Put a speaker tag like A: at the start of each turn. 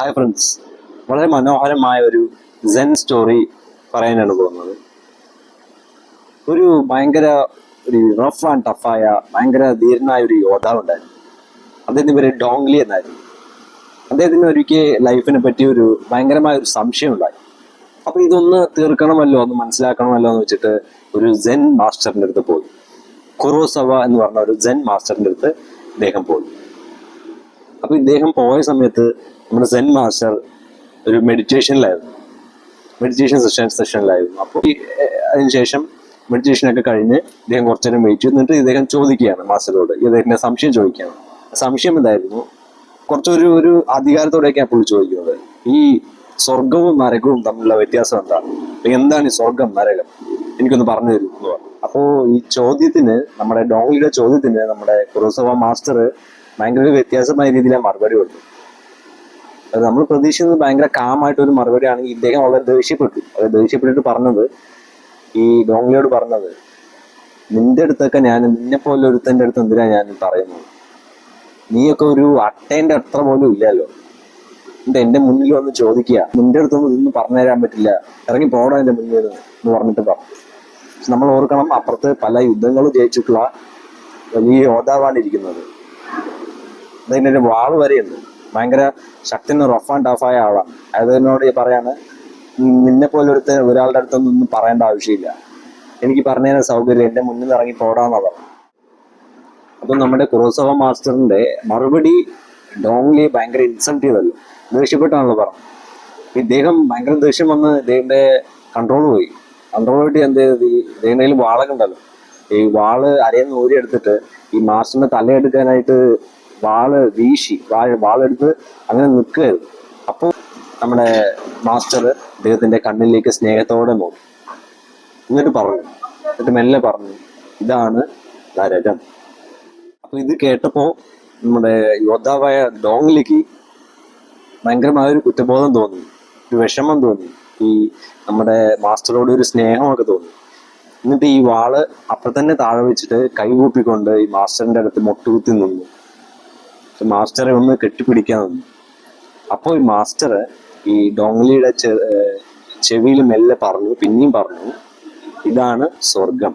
A: Hi friends വളരെ മനോഹരമായ ഒരു സെൻ സ്റ്റോറി പറയാനാണ് പോകുന്നത്. ഒരു ഭയങ്കര ഒരു റഫ് ആൻഡ് ടഫായ ഭയങ്കര ധീരനായ ഒരു യോദ്ധാവ് ഉണ്ടായിരുന്നു അദ്ദേഹത്തിന് പേര് ഡോങ്ലി എന്നായിരുന്നു. അദ്ദേഹത്തിന് ഒരിക്കൽ ലൈഫിനെ പറ്റി ഒരു ഭയങ്കരമായ ഒരു സംശയം ഉണ്ടായി. അപ്പൊ ഇതൊന്ന് തീർക്കണമല്ലോ ഒന്ന് മനസ്സിലാക്കണമല്ലോ എന്ന് വെച്ചിട്ട് ഒരു സെൻ മാസ്റ്ററിന്റെ അടുത്ത് പോയി. കുറോസവ എന്ന് പറഞ്ഞ ഒരു സെൻ മാസ്റ്ററിന്റെ അടുത്ത് ഇദ്ദേഹം പോയി. അപ്പോൾ ഇദ്ദേഹം പോയ സമയത്ത് നമ്മുടെ സെൻ മാസ്റ്റർ ഒരു മെഡിറ്റേഷനിലായിരുന്നു മെഡിറ്റേഷൻ സെഷൻ സെഷനിലായിരുന്നു അപ്പോൾ അതിനുശേഷം മെഡിറ്റേഷനൊക്കെ കഴിഞ്ഞ് ഇദ്ദേഹം കുറച്ചു നേരം വെയിറ്റ് എന്നിട്ട് ഇദ്ദേഹം ചോദിക്കുകയാണ് മാസ്റ്ററോട്. ഇദ്ദേഹത്തിന്റെ സംശയം ചോദിക്കുകയാണ്. സംശയം എന്തായിരുന്നു? കുറച്ചൊരു ഒരു അധികാരത്തോടെയൊക്കെയാണ് പുള്ളി ചോദിക്കുന്നത്. ഈ സ്വർഗവും നരകവും തമ്മിലുള്ള വ്യത്യാസം എന്താണ് എന്താണ് ഈ സ്വർഗം നരകം? എനിക്കൊന്ന് പറഞ്ഞു തരുന്നു എന്ന് പറഞ്ഞു. അപ്പോ ഈ ചോദ്യത്തിന് നമ്മുടെ ഡോങ്ലിയുടെ ചോദ്യത്തിന് നമ്മുടെ കുറോസവ മാസ്റ്റർ ഭയങ്കര വ്യത്യാസമായ രീതിയിലാണ് മറുപടി കൊടുത്തു നമ്മൾ പ്രതീക്ഷിക്കുന്നത് ഭയങ്കര കാമായിട്ട് ഒരു മറുപടി ആണെങ്കിൽ ഇദ്ദേഹം വളരെ ദേഷ്യപ്പെട്ടു. അത് ദേഷ്യപ്പെട്ടിട്ട് പറഞ്ഞത് ഈ ഡോങ്ലിയോട് പറഞ്ഞത് നിന്റെ അടുത്തൊക്കെ ഞാൻ നിന്നെ പോലെ ഒരുത്തന്റെ അടുത്ത് എന്തിനാ ഞാൻ പറയുന്നു പറയുന്നത്? നീയൊക്കെ ഒരു അട്ടേന്റെ അത്ര പോലും ഇല്ലല്ലോ. എന്നിട്ട് എന്റെ മുന്നിൽ വന്ന് ചോദിക്കുക. നിന്റെ അടുത്തൊന്നും ഇതൊന്നും പറഞ്ഞു തരാൻ പറ്റില്ല. ഇറങ്ങി പോകണം എന്റെ മുന്നിൽ എന്ന് പറഞ്ഞിട്ട് പറഞ്ഞു. നമ്മൾ ഓർക്കണം അപ്പുറത്ത് പല യുദ്ധങ്ങളും ജയിച്ചിട്ടുള്ള വലിയ യോദ്ധാവാണ് ഇരിക്കുന്നത്. അതിന്റെ ഒരു വാൾ വരെയുണ്ട്. ഭയങ്കര ശക്തിന് റഫ് ആൻഡ് ടഫായ ആളാണ് അതിനോട് പറയാണ് നിന്നെ പോലെ ഒരുത്ത ഒരാളുടെ അടുത്തൊന്നും പറയേണ്ട ആവശ്യമില്ല. എനിക്ക് പറഞ്ഞതിന് സൗകര്യം എന്റെ മുന്നിൽ ഇറങ്ങി പോടാന്നാ പറഞ്ഞു അപ്പൊ നമ്മുടെ കുറോസവ മാസ്റ്ററിന്റെ മറുപടി ഡോങ്ലി ഭയങ്കര ഇൻസൾട്ട് ചെയ്തല്ലോ. ദേഷ്യപ്പെട്ടാണല്ലോ പറഞ്ഞു ഇദ്ദേഹം ഭയങ്കര ദേഷ്യം വന്ന് ഇദ്ദേഹത്തിന്റെ കൺട്രോൾ പോയി. കൺട്രോൾ പോയിട്ട് എന്ത് ചെയ്തത് ഈ ഇദ്ദേഹം കയ്യിൽ വാളൊക്കെ ഉണ്ടല്ലോ. ഈ വാൾ അരയെന്ന് ഊരി എടുത്തിട്ട് ഈ മാസ്റ്ററിന്റെ തലയെടുക്കാനായിട്ട് വാൾ വീശി വാ വാളെടുത്ത് അങ്ങനെ നിൽക്കുകയായിരുന്നു. അപ്പോൾ നമ്മുടെ മാസ്റ്റർ അദ്ദേഹത്തിന്റെ കണ്ണിലേക്ക് സ്നേഹത്തോടെ നോക്കി. എന്നിട്ട് പറഞ്ഞു എന്നിട്ട് മെല്ലെ പറഞ്ഞു ഇതാണ് നരകം അപ്പോൾ ഇത് കേട്ടപ്പോൾ നമ്മുടെ യോദ്ധാവായ ഡോങ്ലിക്ക് ഭയങ്കരമായ ഒരു കുറ്റബോധം തോന്നി ഒരു വിഷമം തോന്നി. ഈ നമ്മുടെ മാസ്റ്ററോട് ഒരു സ്നേഹമൊക്കെ തോന്നി. എന്നിട്ട് ഈ വാൾ അപ്പൊ തന്നെ താഴെ വെച്ചിട്ട് കൈകൂപ്പിക്കൊണ്ട് ഈ മാസ്റ്ററിന്റെ അടുത്ത് മുട്ടുകുത്തി നിന്നു. മാസ്റ്ററെ ഒന്ന് കെട്ടിപ്പിടിക്കാൻ നിന്നു അപ്പോൾ ഈ മാസ്റ്റർ ഈ ഡോങ്ലിയുടെ ചെവിയിൽ മെല്ലെ പറഞ്ഞു പിന്നെയും പറഞ്ഞു ഇതാണ് സ്വർഗം